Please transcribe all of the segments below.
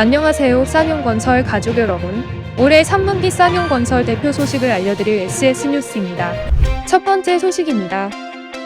안녕하세요 쌍용건설 가족 여러분 올해 3분기 쌍용건설 대표 소식을 알려드릴 SS뉴스입니다. 첫 번째 소식입니다.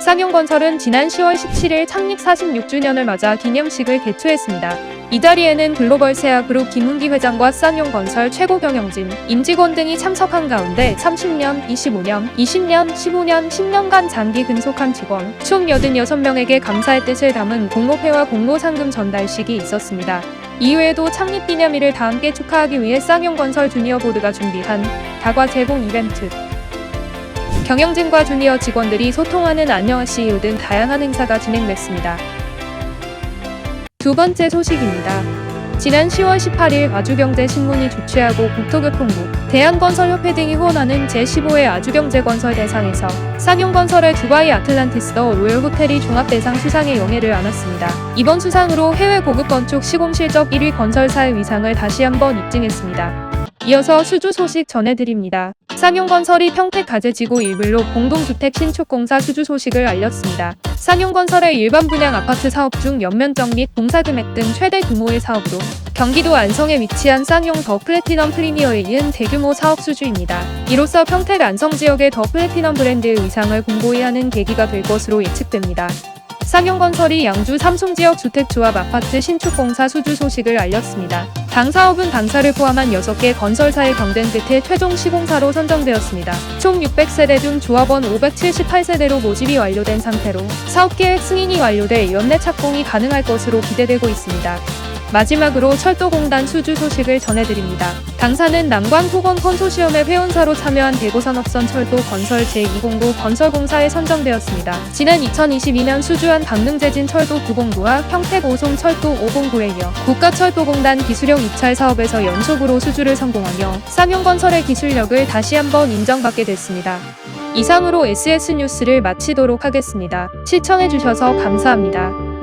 쌍용건설은 지난 10월 17일 창립 46주년을 맞아 기념식을 개최했습니다. 이 자리에는 글로벌 세아 그룹 김은기 회장과 쌍용건설 최고 경영진, 임직원 등이 참석한 가운데 30년, 25년, 20년, 15년, 10년간 장기 근속한 직원 총 86명에게 감사의 뜻을 담은 공로패와 공로상금 전달식이 있었습니다. 이외에도 창립 기념일을 다 함께 축하하기 위해 쌍용건설 주니어 보드가 준비한 다과 제공 이벤트 경영진과 주니어 직원들이 소통하는 안녕하시오 등 다양한 행사가 진행됐습니다. 두 번째 소식입니다. 지난 10월 18일 아주경제신문이 주최하고 국토교통부, 대한건설협회 등이 후원하는 제15회 아주경제건설 대상에서 쌍용건설의 두바이 아틀란티스 더 로열 호텔이 종합대상 수상의 영예를 안았습니다. 이번 수상으로 해외 고급 건축 시공 실적 1위 건설사의 위상을 다시 한번 입증했습니다. 이어서 수주 소식 전해드립니다. 쌍용건설이 평택 가재지구 일블로 공동주택 신축공사 수주 소식을 알렸습니다. 쌍용건설의 일반 분양 아파트 사업 중 연면적 및 공사 금액 등 최대 규모의 사업으로 경기도 안성에 위치한 쌍용 더 플래티넘 프리미어에 이은 대규모 사업 수주입니다. 이로써 평택 안성 지역의 더 플래티넘 브랜드의 위상을 공고히 하는 계기가 될 것으로 예측됩니다. 쌍용건설이 양주 삼송 지역 주택조합 아파트 신축공사 수주 소식을 알렸습니다. 당 사업은 당사를 포함한 6개 건설사의 경쟁 끝에 최종 시공사로 선정되었습니다. 총 600세대 중 조합원 578세대로 모집이 완료된 상태로 사업계획 승인이 완료돼 연내 착공이 가능할 것으로 기대되고 있습니다. 마지막으로 철도공단 수주 소식을 전해드립니다. 당사는 남관 토건 컨소시엄의 회원사로 참여한 대구산업선 철도 건설 제209 건설공사에 선정되었습니다. 지난 2022년 수주한 강릉제진 철도 909와 평택 오송 철도 509에 이어 국가철도공단 기술형 입찰 사업에서 연속으로 수주를 성공하며 쌍용건설의 기술력을 다시 한번 인정받게 됐습니다. 이상으로 SS 뉴스를 마치도록 하겠습니다. 시청해주셔서 감사합니다.